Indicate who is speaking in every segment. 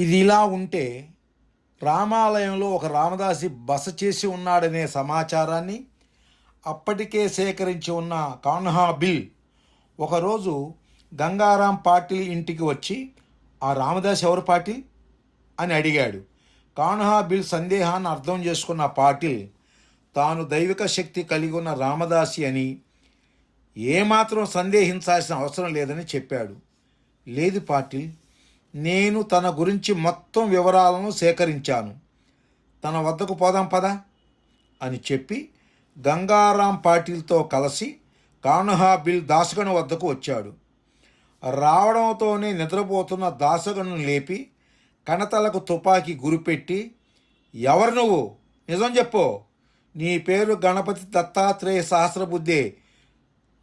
Speaker 1: ఇది ఇలా ఉంటే రామాలయంలో ఒక రామదాసి బస చేసి ఉన్నాడనే సమాచారాన్ని అప్పటికే సేకరించి ఉన్న కాన్హా బిల్ ఒకరోజు గంగారాం పాటిల్ ఇంటికి వచ్చి ఆ రామదాస్ ఎవరు పాటిల్? అని అడిగాడు. కాన్హా బిల్ సందేహాన్ని అర్థం చేసుకున్న పాటిల్ తాను దైవిక శక్తి కలిగి ఉన్న రామదాసి అని ఏమాత్రం సందేహించాల్సిన అవసరం లేదని చెప్పాడు. లేదు పాటిల్ నేను తన గురించి మొత్తం వివరాలను సేకరించాను. తన వద్దకు పోదాం పదా అని చెప్పి గంగారాం పాటిల్తో కలిసి కానుహా బిల్ దాసగను వద్దకు వచ్చాడు. రావడంతోనే నిద్రపోతున్న దాసగను లేపి కణతలకు తుపాకీ గురిపెట్టి ఎవరు నువ్వు? నిజం చెప్పు. నీ పేరు Ganapati Dattatreya Sahasrabuddhe.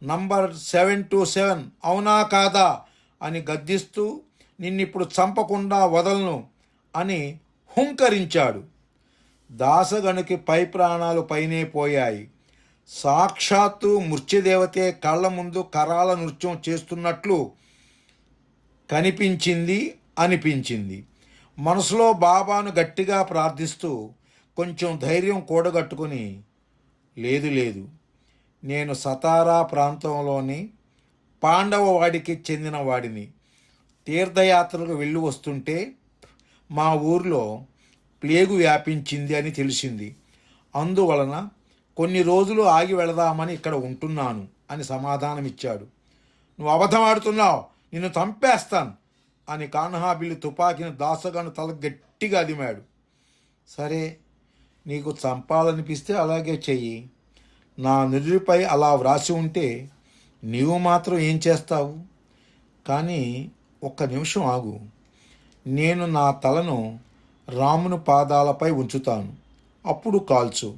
Speaker 1: Number seven two seven అవునా కాదా? అని గద్దిస్తూ నిన్నిప్పుడు చంపకుండా వదలను అని హుంకరించాడు. దాసగణుకి పై ప్రాణాలు పైనే పోయాయి. సాక్షాత్తు మృత్యుదేవతే కళ్ళ ముందు కరాల నృత్యం చేస్తున్నట్లు కనిపించింది అనిపించింది. మనసులో బాబాను గట్టిగా ప్రార్థిస్తూ కొంచెం ధైర్యం కూడగట్టుకుని లేదు లేదు నేను సతారా ప్రాంతంలోని పాండవ వాడికి తీర్థయాత్రలకు వెళ్ళి వస్తుంటే మా ఊర్లో ప్లేగు వ్యాపించింది అని తెలిసింది. అందువలన కొన్ని రోజులు ఆగి వెళదామని ఇక్కడ ఉంటున్నాను అని సమాధానమిచ్చాడు. నువ్వు అబద్ధం ఆడుతున్నావు నిన్ను చంపేస్తాను అని కాన్హాబిల్లి తుపాకీని దాసగాను తల గట్టిగా అదిమాడు. సరే నీకు చంపాలనిపిస్తే అలాగే చెయ్యి. నా నుడిపై అలా వ్రాసి ఉంటే నీవు మాత్రం ఏం చేస్తావు? కానీ ఒక్క నిమిషం ఆగు. నేను నా తలను రాముని పాదాలపై ఉంచుతాను. అప్పుడు కాల్చు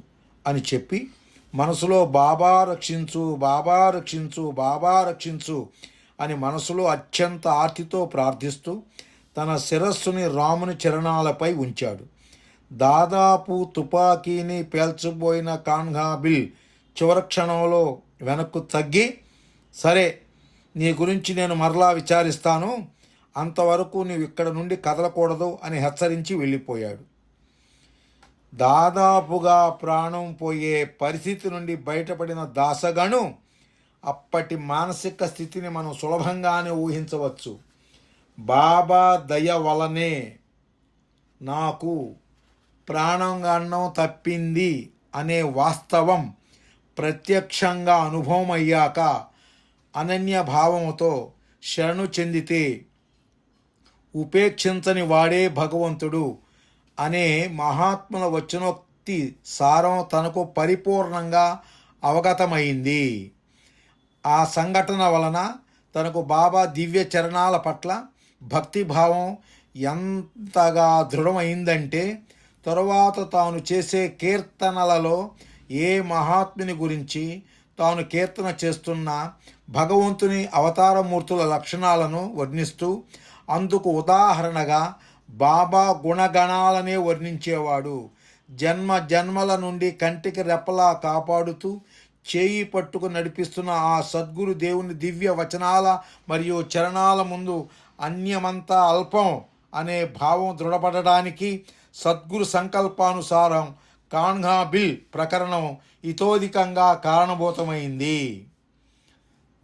Speaker 1: అని చెప్పి మనసులో బాబా రక్షించు బాబా రక్షించు బాబా రక్షించు అని మనసులో అత్యంత ఆర్తితో ప్రార్థిస్తూ తన శిరస్సుని రాముని చరణాలపై ఉంచాడు. దాదాపు తుపాకీని పేల్చబోయిన కాన్హాబిల్ చివరి క్షణంలో వెనక్కు తగ్గి సరే నీ గురించి నేను మరలా విచారిస్తాను. అంతవరకు నీవు ఇక్కడ నుండి కదలకూడదు అని హెచ్చరించి వెళ్ళిపోయాడు. దాదాపుగా ప్రాణం పోయే పరిస్థితి నుండి బయటపడిన దాసగను అప్పటి మానసిక స్థితిని మనం సులభంగానే ఊహించవచ్చు. బాబా దయ వలనే నాకు ప్రాణంగాన్నం తప్పింది అనే వాస్తవం ప్రత్యక్షంగా అనుభవం అయ్యాక అనన్య భావముతో శరణు చెందితే ఉపేక్షించని వాడే భగవంతుడు అనే మహాత్ముల వచనోక్తి సారం తనకు పరిపూర్ణంగా అవగతమైంది. ఆ సంఘటన వలన తనకు బాబా దివ్య చరణాల పట్ల భక్తిభావం ఎంతగా దృఢమైందంటే తరువాత తాను చేసే కీర్తనలలో ఏ మహాత్ముని గురించి తాను కీర్తన చేస్తున్న భగవంతుని అవతారమూర్తుల లక్షణాలను వర్ణిస్తూ అందుకు ఉదాహరణగా బాబా గుణగణాలనే వర్ణించేవాడు. జన్మ జన్మల నుండి కంటికి రెప్పలా కాపాడుతూ చేయి పట్టుకు నడిపిస్తున్న ఆ సద్గురు దేవుని దివ్య వచనాల మరియు చరణాల ముందు అన్యమంతా అల్పం అనే భావం దృఢపడడానికి సద్గురు సంకల్పానుసారం కాన్హా బిల్ ప్రకరణం ఇతోధికంగా కారణభూతమైంది.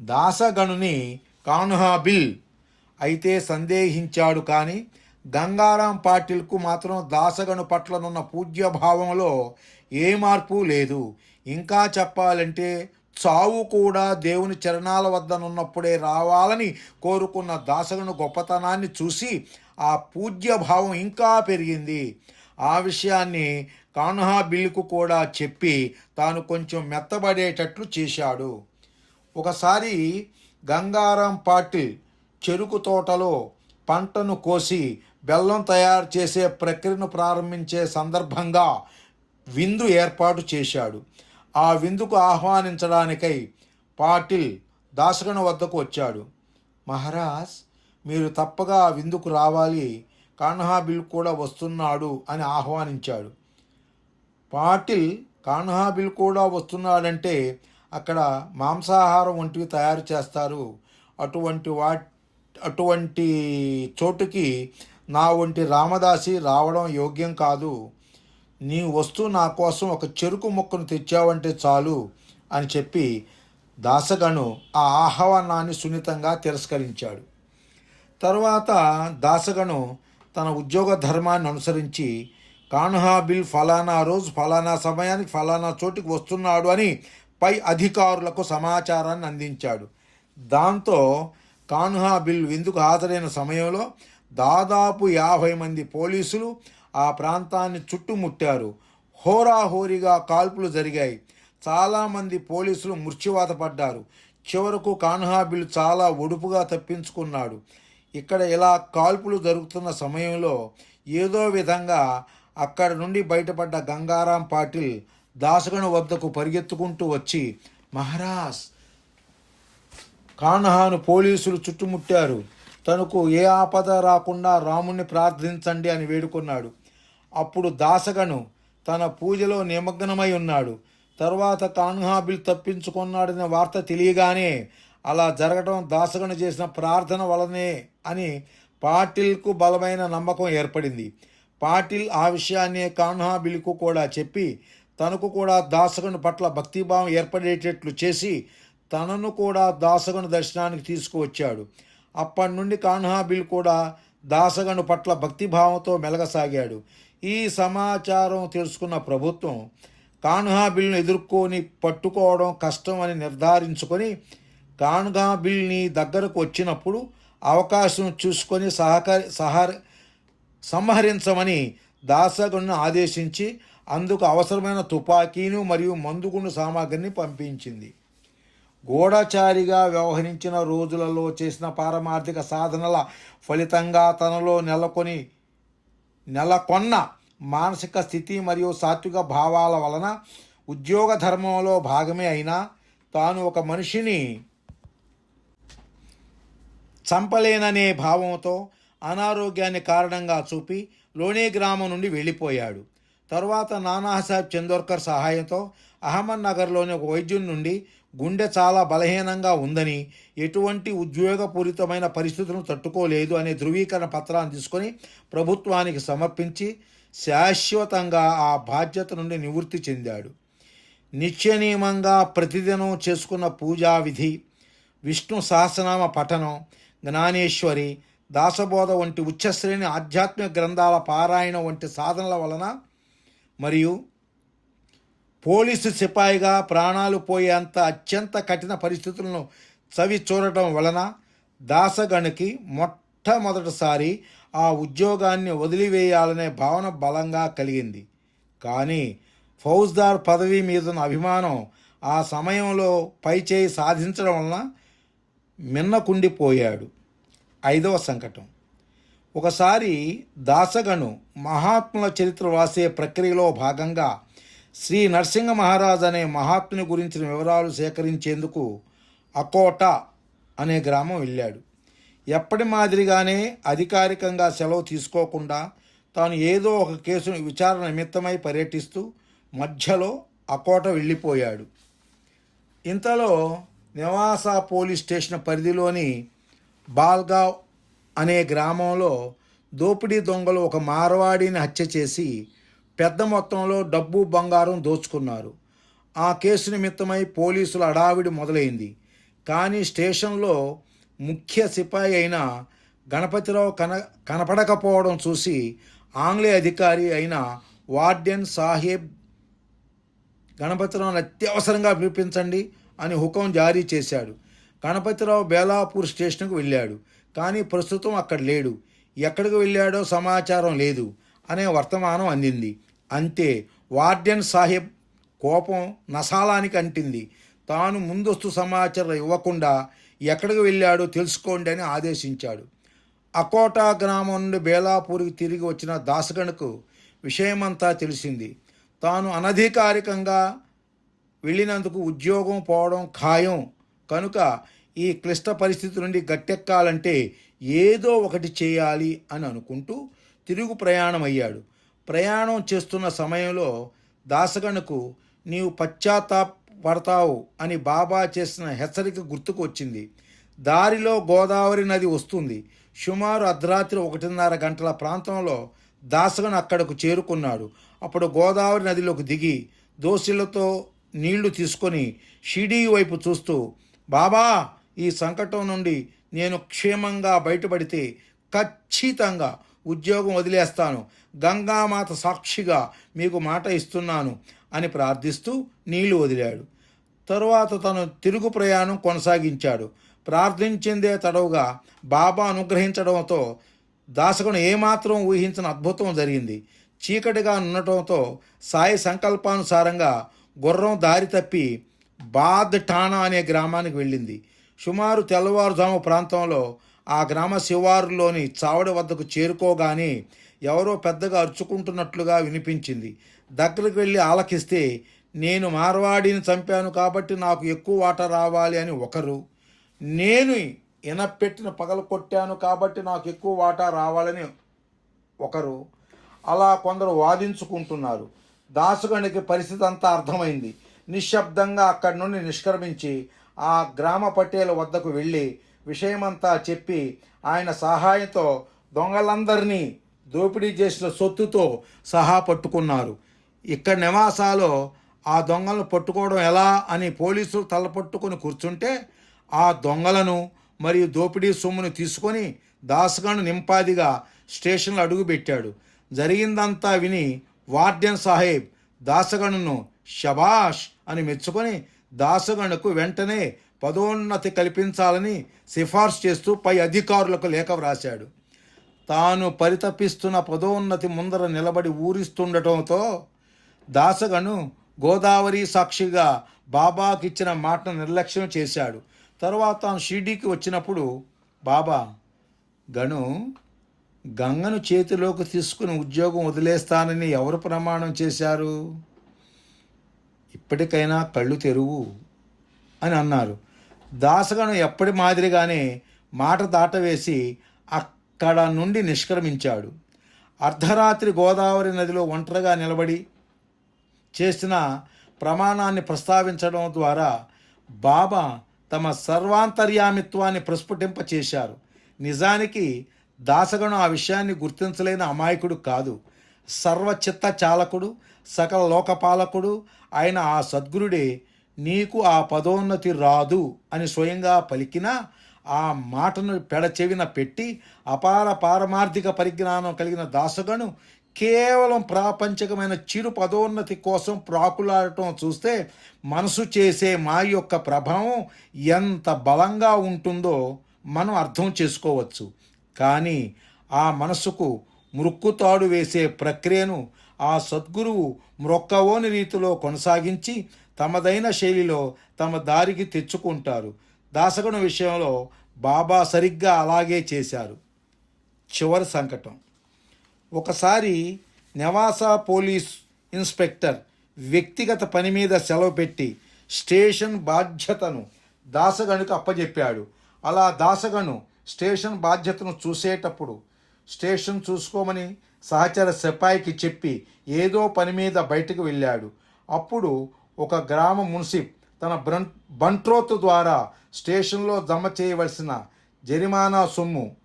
Speaker 1: దాసగణుని కాన్హా బిల్ అయితే సందేహించాడు కానీ గంగారాం పాటిల్కు మాత్రం దాసగను పట్లనున్న పూజ్యభావంలో ఏ మార్పు లేదు. ఇంకా చెప్పాలంటే చావు కూడా దేవుని చరణాల వద్దనున్నప్పుడే రావాలని కోరుకున్న దాసగను గొప్పతనాన్ని చూసి ఆ పూజ్యభావం ఇంకా పెరిగింది. ఆ విషయాన్ని కాన్హా బిల్లుకు కూడా చెప్పి తాను కొంచెం మెత్తబడేటట్లు చేశాడు. ఒకసారి గంగారాం పాటిల్ చెరుకు తోటలో పంటను కోసి బెల్లం తయారు చేసే ప్రక్రియను ప్రారంభించే సందర్భంగా విందు ఏర్పాటు చేశాడు. ఆ విందుకు ఆహ్వానించడానికై పాటిల్ దాసగణ వద్దకు వచ్చాడు. మహారాజ్ మీరు తప్పగా ఆ విందుకు రావాలి. కాన్హాబిల్ కూడా వస్తున్నాడు అని ఆహ్వానించాడు. పాటిల్ కాన్హాబిల్ కూడా వస్తున్నాడంటే అక్కడ మాంసాహారం వంటివి తయారు చేస్తారు. అటువంటి వా అటువంటి చోటుకి నా వంటి రామదాసి రావడం యోగ్యం కాదు. నీ వస్తూ నా కోసం ఒక చెరుకు ముక్కను తెచ్చావంటే చాలు అని చెప్పి దాసగను ఆ ఆహ్వానాన్ని సున్నితంగా తిరస్కరించాడు. తర్వాత దాసగను తన ఉద్యోగ ధర్మాన్ని అనుసరించి కాన్హాబిల్ ఫలానా రోజు ఫలానా సమయానికి ఫలానా చోటికి వస్తున్నాడు అని పై అధికారులకు సమాచారాన్ని అందించాడు. దాంతో కాన్హాబిల్ విందుకు హాజరైన సమయంలో దాదాపు యాభై మంది పోలీసులు ఆ ప్రాంతాన్ని చుట్టుముట్టారు. హోరాహోరీగా కాల్పులు జరిగాయి. చాలామంది పోలీసులు మృత్యువాత పడ్డారు. చివరకు కాన్హాబిల్ చాలా ఒడుపుగా తప్పించుకున్నాడు. ఇక్కడ ఇలా కాల్పులు జరుగుతున్న సమయంలో ఏదో విధంగా అక్కడ నుండి బయటపడ్డ గంగారాం పాటిల్ దాసగను వద్దకు పరిగెత్తుకుంటూ వచ్చి మహారాజ్ కాన్హాను పోలీసులు చుట్టుముట్టారు. తనకు ఏ ఆపద రాకుండా రాముణ్ణి ప్రార్థించండి అని వేడుకున్నాడు. అప్పుడు దాసగను తన పూజలో నిమగ్నమై ఉన్నాడు. తర్వాత కాన్హాబిల్ తప్పించుకున్నాడనే వార్త తెలియగానే అలా జరగడం దాసగను చేసిన ప్రార్థన వలనే అని పాటిల్కు బలమైన నమ్మకం ఏర్పడింది. పాటిల్ ఆ విషయాన్ని కాన్హాబిల్కు కూడా చెప్పి తనకు కూడా దాసగను పట్ల భక్తిభావం ఏర్పడేటట్లు చేసి తనను కూడా దాసగను దర్శనానికి తీసుకువచ్చాడు. అప్పటి నుండి కాన్హాబిల్ కూడా దాసగను పట్ల భక్తిభావంతో మెలగసాగాడు. ఈ సమాచారం తెలుసుకున్న ప్రభుత్వం కాన్హాబిల్ను ఎదుర్కొని పట్టుకోవడం కష్టం అని నిర్ధారించుకొని కాన్హాబిల్ని దగ్గరకు వచ్చినప్పుడు అవకాశం చూసుకొని సహకరి సహర సంహరించమని దాసగను ఆదేశించి అందుకు అవసరమైన తుపాకీను మరియు మందుగుండు సామాగ్రిని పంపించింది. గూఢచారిగా వ్యవహరించిన రోజులలో చేసిన పారమార్థిక సాధనల ఫలితంగా తనలో నెలకొని నెలకొన్న మానసిక స్థితి మరియు సాత్విక భావాల వలన ఉద్యోగ ధర్మంలో భాగమే అయినా తాను ఒక మనిషిని చంపలేననే భావంతో అనారోగ్యాన్ని కారణంగా చూపి లోనే గ్రామం నుండి వెళ్ళిపోయాడు. తరువాత నానాసాహెబ్ చందోర్కర్ సహాయంతో అహ్మద్ నగర్లోని ఒక వైద్యుని నుండి గుండె చాలా బలహీనంగా ఉందని ఎటువంటి ఉద్యోగపూరితమైన పరిస్థితులను తట్టుకోలేదు అనే ధృవీకరణ పత్రాన్ని తీసుకొని ప్రభుత్వానికి సమర్పించి శాశ్వతంగా ఆ బాధ్యత నుండి నివృత్తి చెందాడు. నిత్యనియమంగా ప్రతిదినం చేసుకున్న పూజా విధి విష్ణు సహస్రనామ పఠనం జ్ఞానేశ్వరి దాసబోధ వంటి ఉచ్చశ్రేణి ఆధ్యాత్మిక గ్రంథాల పారాయణ వంటి సాధనల వలన మరియు పోలీసు సిపాయిగా ప్రాణాలు పోయేంత అత్యంత కఠిన పరిస్థితులను చవి చూడటం వలన దాసగణికి మొట్టమొదటిసారి ఆ ఉద్యోగాన్ని వదిలివేయాలనే భావన బలంగా కలిగింది. కానీ ఫౌజ్దార్ పదవి మీద ఉన్న అభిమానం ఆ సమయంలో పైచేయి సాధించడం వలన మిన్నకుండిపోయాడు. ఐదవ సంకటం. ఒకసారి దాసగను మహాత్ముల చరిత్ర రాసే ప్రక్రియలో భాగంగా శ్రీ నరసింహ మహారాజ్ అనే మహాత్ముని గురించిన వివరాలు సేకరించేందుకు అకోట అనే గ్రామం వెళ్ళాడు. ఎప్పటి మాదిరిగానే అధికారికంగా సెలవు తీసుకోకుండా తాను ఏదో ఒక కేసును విచారణ నిమిత్తమై పర్యటిస్తూ మధ్యలో అకోట వెళ్ళిపోయాడు. ఇంతలో నివాస పోలీస్ స్టేషన్ పరిధిలోని బాల్గావ్ అనే గ్రామంలో దోపిడీ దొంగలు ఒక మారవాడిని హత్య చేసి పెద్ద మొత్తంలో డబ్బు బంగారం దోచుకున్నారు. ఆ కేసు నిమిత్తమై పోలీసుల అడావిడి మొదలైంది. కానీ స్టేషన్లో ముఖ్య సిపాయి అయిన గణపతిరావు కన కనపడకపోవడం చూసి ఆంగ్లేయ అధికారి అయిన వార్డెన్ సాహెబ్ గణపతిరావును అత్యవసరంగా పిలిపించండి అని హుకం జారీ చేశాడు. గణపతిరావు బేలాపూర్ స్టేషన్కు వెళ్ళాడు. కానీ ప్రస్తుతం అక్కడ లేడు. ఎక్కడికి వెళ్ళాడో సమాచారం లేదు అనే వర్తమానం అందింది. అంతే వార్డెన్ సాహెబ్ కోపం నసాలానికి అంటింది. తాను ముందస్తు సమాచారం ఇవ్వకుండా ఎక్కడికి వెళ్ళాడో తెలుసుకోండి అని ఆదేశించాడు. అకోటా గ్రామం నుండి బేలాపూర్కి తిరిగి వచ్చిన దాసగణకు విషయమంతా తెలిసింది. తాను అనధికారికంగా వెళ్ళినందుకు ఉద్యోగం పోవడం ఖాయం కనుక ఈ క్లిష్ట పరిస్థితి నుండి గట్టెక్కాలంటే ఏదో ఒకటి చేయాలి అని అనుకుంటూ తిరుగు ప్రయాణం అయ్యాడు ప్రయాణం చేస్తున్న సమయంలో దాసగణకు నీవు పశ్చాత్తాపడతావు అని బాబా చేసిన హెచ్చరిక గుర్తుకు వచ్చింది. దారిలో గోదావరి నది వస్తుంది. సుమారు అర్ధరాత్రి ఒకటిన్నర గంటల ప్రాంతంలో దాసగన్ అక్కడకు చేరుకున్నాడు. అప్పుడు గోదావరి నదిలోకి దిగి దోసిలతో నీళ్ళు తీసుకొని షిడీ వైపు చూస్తూ బాబా ఈ సంకటం నుండి నేను క్షేమంగా బయటపడితే ఖచ్చితంగా ఉద్యోగం వదిలేస్తాను. గంగామాత సాక్షిగా మీకు మాట ఇస్తున్నాను అని ప్రార్థిస్తూ నీళ్ళు వదిలాడు. తరువాత తను తిరుగు ప్రయాణం కొనసాగించాడు. ప్రార్థించిందే తడవుగా బాబా అనుగ్రహించడంతో దాసకుడు ఏమాత్రం ఊహించిన అద్భుతం జరిగింది. చీకటిగా ఉండటంతో సాయి సంకల్పానుసారంగా గుర్రం దారి తప్పి బాద్ ఠాణా అనే గ్రామానికి వెళ్ళింది. సుమారు తెల్లవారుజాము ప్రాంతంలో ఆ గ్రామ శివారులోని చావడి వద్దకు చేరుకోగానే ఎవరో పెద్దగా అరుచుకుంటున్నట్లుగా వినిపించింది. దగ్గరికి వెళ్ళి ఆలకిస్తే నేను మార్వాడిని చంపాను కాబట్టి నాకు ఎక్కువ వాట రావాలి అని ఒకరు నేను ఇనపెట్టిన పగలు కొట్టాను కాబట్టి నాకు ఎక్కువ వాటా రావాలని ఒకరు అలా కొందరు వాదించుకుంటున్నారు. దాసుగణికి పరిస్థితి అంతా అర్థమైంది. నిశ్శబ్దంగా అక్కడి నుండి నిష్క్రమించి ఆ గ్రామ పట్టేల వద్దకు వెళ్ళి విషయమంతా చెప్పి ఆయన సహాయంతో దొంగలందరినీ దోపిడీ చేసిన సొత్తుతో సహా పట్టుకున్నారు. ఇక్కడ నివాసాలో ఆ దొంగలను పట్టుకోవడం ఎలా అని పోలీసులు తలపట్టుకుని కూర్చుంటే ఆ దొంగలను మరియు దోపిడీ సొమ్మును తీసుకొని దాసగాను నింపాదిగా స్టేషన్లో అడుగుపెట్టాడు. జరిగిందంతా విని వార్డెన్ సాహెబ్ దాసగణును శబాష్ అని మెచ్చుకొని దాసగణకు వెంటనే పదోన్నతి కల్పించాలని సిఫార్సు చేస్తూ పై అధికారులకు లేఖ వ్రాశాడు. తాను పరితపిస్తున్న పదోన్నతి ముందర నిలబడి ఊరిస్తుండటంతో దాసగను గోదావరి సాక్షిగా బాబాకిచ్చిన మాటను నిర్లక్ష్యం చేశాడు. తర్వాత తాను షిర్డీకి వచ్చినప్పుడు బాబా గను గంగను చేతిలోకి తీసుకుని ఉద్యోగం వదిలేస్తానని ఎవరు ప్రమాణం చేశారు? ఇప్పటికైనా కళ్ళు తెరువు అని అన్నారు. దాసగను ఎప్పటి మాదిరిగానే మాట దాటవేసి అక్కడ నుండి నిష్క్రమించాడు. అర్ధరాత్రి గోదావరి నదిలో ఒంటరిగా నిలబడి చేసిన ప్రమాణాన్ని ప్రస్తావించడం ద్వారా బాబా తమ సర్వాంతర్యామిత్వాన్ని ప్రస్ఫుటింపచేశారు. నిజానికి దాసగను ఆ విషయాన్ని గుర్తించలేని అమాయకుడు కాదు. సర్వచిత్త చాలకుడు సకల లోకపాలకుడు ఆయన ఆ సద్గురుడే నీకు ఆ పదోన్నతి రాదు అని స్వయంగా పలికినా ఆ మాటను పెడచెవిన పెట్టి అపార పారమార్థిక పరిజ్ఞానం కలిగిన దాసగను కేవలం ప్రాపంచికమైన చిరు పదోన్నతి కోసం ప్రాకులాడటం చూస్తే మనసు చేసే మా యొక్క ప్రభావం ఎంత బలంగా ఉంటుందో మనం అర్థం చేసుకోవచ్చు. కానీ ఆ మనసుకు మృక్కుతాడు వేసే ప్రక్రియను ఆ సద్గురువు మ్రొక్కవోని రీతిలో కొనసాగించి తమదైన శైలిలో తమ దారికి తెచ్చుకుంటారు. దాసగుణ విషయంలో బాబా సరిగ్గా అలాగే చేశారు. చివరి సంకటం. ఒకసారి నెవాసా పోలీస్ ఇన్స్పెక్టర్ వ్యక్తిగత పని మీద సెలవు పెట్టి స్టేషన్ బాధ్యతను దాసగణుకు అప్పజెప్పాడు. అలా దాసగను స్టేషన్ బాధ్యతను చూసేటప్పుడు స్టేషన్ చూసుకోమని సహచర సిపాయికి చెప్పి ఏదో పని మీద బయటకు వెళ్ళాడు. అప్పుడు ఒక గ్రామ మున్సిప్ తన బ్రం బంట్రోత్ ద్వారా స్టేషన్లో జమ చేయవలసిన జరిమానా సొమ్ము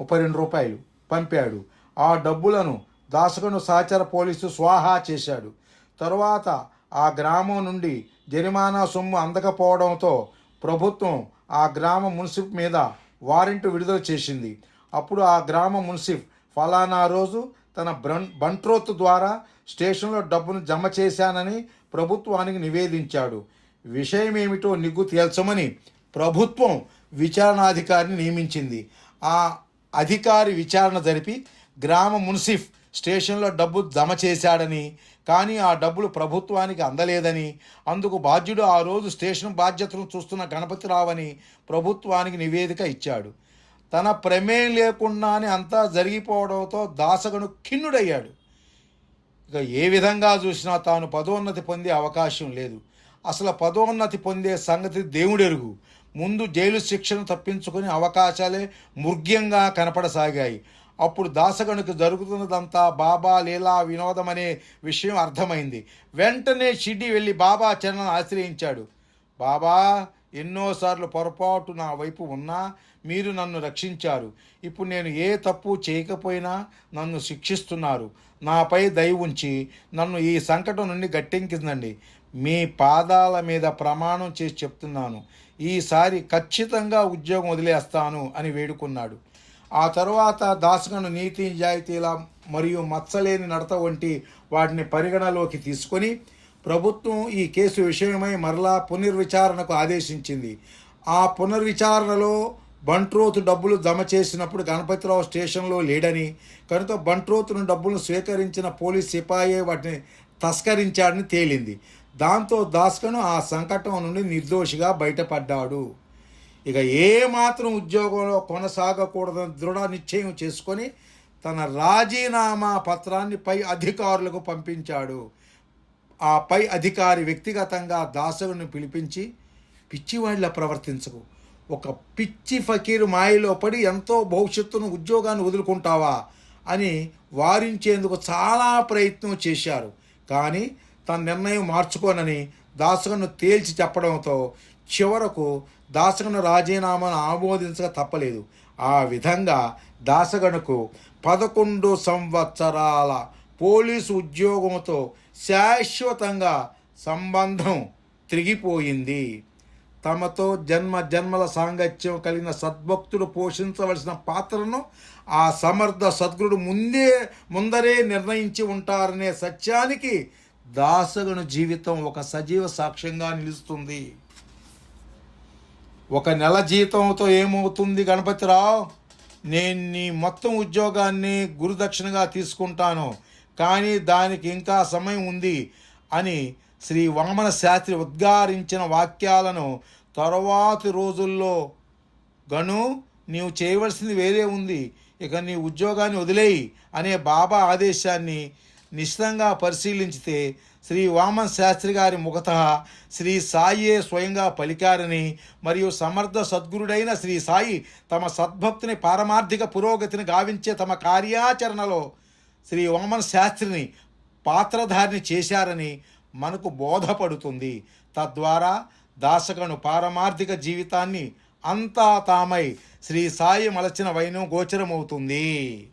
Speaker 1: ముప్పై రెండు రూపాయలు పంపాడు. ఆ డబ్బులను దాసగను సహచర పోలీసు స్వాహా చేశాడు. తరువాత ఆ గ్రామం నుండి జరిమానా సొమ్ము అందకపోవడంతో ప్రభుత్వం ఆ గ్రామ మున్సిప్ మీద వారెంట్ విడుదల చేసింది. అప్పుడు ఆ గ్రామ మున్సిప్ ఫలానా రోజు తన బంట్రోత్ ద్వారా స్టేషన్లో డబ్బును జమ చేశానని ప్రభుత్వానికి నివేదించాడు. విషయం ఏమిటో నిగ్గు తేల్చమని ప్రభుత్వం విచారణాధికారిని నియమించింది. ఆ అధికారి విచారణ జరిపి గ్రామ మున్సిఫ్ స్టేషన్లో డబ్బు జమ చేశాడని కానీ ఆ డబ్బులు ప్రభుత్వానికి అందలేదని అందుకు బాధ్యుడు ఆ రోజు స్టేషన్ బాధ్యతను చూస్తున్న గణపతిరావని ప్రభుత్వానికి నివేదిక ఇచ్చాడు. తన ప్రమేయం లేకుండానే అంతా జరిగిపోవడంతో దాసగను ఖిన్నుడయ్యాడు. ఇక ఏ విధంగా చూసినా తాను పదోన్నతి పొందే అవకాశం లేదు. అసలు పదోన్నతి పొందే సంగతి దేవుడెరుగు. ముందు జైలు శిక్షను తప్పించుకునే అవకాశాలే మృగ్యంగా కనపడసాగాయి. అప్పుడు దాసగణుకు జరుగుతున్నదంతా బాబా లీలా వినోదం అనే విషయం అర్థమైంది. వెంటనే షిడ్డి వెళ్ళి బాబా చరణను ఆశ్రయించాడు. బాబా ఎన్నోసార్లు పొరపాటు నా వైపు ఉన్నా మీరు నన్ను రక్షించారు. ఇప్పుడు నేను ఏ తప్పు చేయకపోయినా నన్ను శిక్షిస్తున్నారు. నాపై దయ ఉంచి నన్ను ఈ సంకటం నుండి గట్టెంకిందండి మీ పాదాల మీద ప్రమాణం చేసి చెప్తున్నాను. ఈసారి ఖచ్చితంగా ఉద్యోగం వదిలేస్తాను అని వేడుకున్నాడు. ఆ తరువాత దాసుగను నీతి నిజాయితీల మరియు మచ్చలేని నడత వంటి వాటిని పరిగణలోకి తీసుకొని ప్రభుత్వం ఈ కేసు విషయమై మరలా పునర్విచారణకు ఆదేశించింది. ఆ పునర్విచారణలో బంట్రోతు డబ్బులు జమ చేసినప్పుడు గణపతిరావు స్టేషన్లో లేడని కనుక బంట్రోతును డబ్బులు స్వీకరించిన పోలీస్ సిపాయి వాటిని తస్కరించాడని తేలింది. దాంతో దాస్కను ఆ సంకటం నుండి నిర్దోషిగా బయటపడ్డాడు. ఇక ఏమాత్రం ఉద్యోగంలో కొనసాగకూడదని దృఢ నిశ్చయం చేసుకొని తన రాజీనామా పత్రాన్ని పై అధికారులకు పంపించాడు. ఆ పై అధికారి వ్యక్తిగతంగా దాసగుని పిలిపించి పిచ్చివాడిలా ప్రవర్తించకు. ఒక పిచ్చి ఫకీరు మాయలో పడి ఎంతో భవిష్యత్తును ఉద్యోగాన్ని వదులుకుంటావా అని వారించేందుకు చాలా ప్రయత్నం చేశారు. కానీ తన నిర్ణయం మార్చుకోనని దాసగను తేల్చి చెప్పడంతో చివరకు దాసగను రాజీనామాను ఆమోదించక తప్పలేదు. ఆ విధంగా దాసగణకు పదకొండు సంవత్సరాల పోలీసు ఉద్యోగంతో శాశ్వతంగా సంబంధం తిరిగిపోయింది. తమతో జన్మ జన్మల సాంగత్యం కలిగిన సద్భక్తుడు పోషించవలసిన పాత్రను ఆ సమర్థ సద్గురుడు ముందే ముందరే నిర్ణయించి ఉంటారనే సత్యానికి దాసగుని జీవితం ఒక సజీవ సాక్ష్యంగా నిలుస్తుంది. ఒక నెల జీతంతో ఏమవుతుంది గణపతిరావు? నేను నీ మొత్తం ఉద్యోగాన్ని గురుదక్షిణగా తీసుకుంటాను కానీ దానికి ఇంకా సమయం ఉంది అని శ్రీ వామన శాస్త్రి ఉద్గారించిన వాక్యాలను తరువాతి రోజుల్లో గను నీవు చేయవలసింది వేరే ఉంది. ఇక నీ ఉద్యోగాన్ని వదిలేయి అనే బాబా ఆదేశాన్ని నిశ్చితంగా పరిశీలించితే శ్రీ వామన్ శాస్త్రి గారి ముఖత శ్రీ సాయియే స్వయంగా పలికారని మరియు సమర్థ సద్గురుడైన శ్రీ సాయి తమ సద్భక్తిని పారమార్థిక పురోగతిని గావించే తమ కార్యాచరణలో శ్రీ వామన్ శాస్త్రిని పాత్రధారిని చేశారని మనకు బోధపడుతుంది. తద్వారా దాసగను పారమార్థిక జీవితాన్ని అంతా తామై శ్రీ సాయి మలచిన వైనం గోచరమవుతుంది.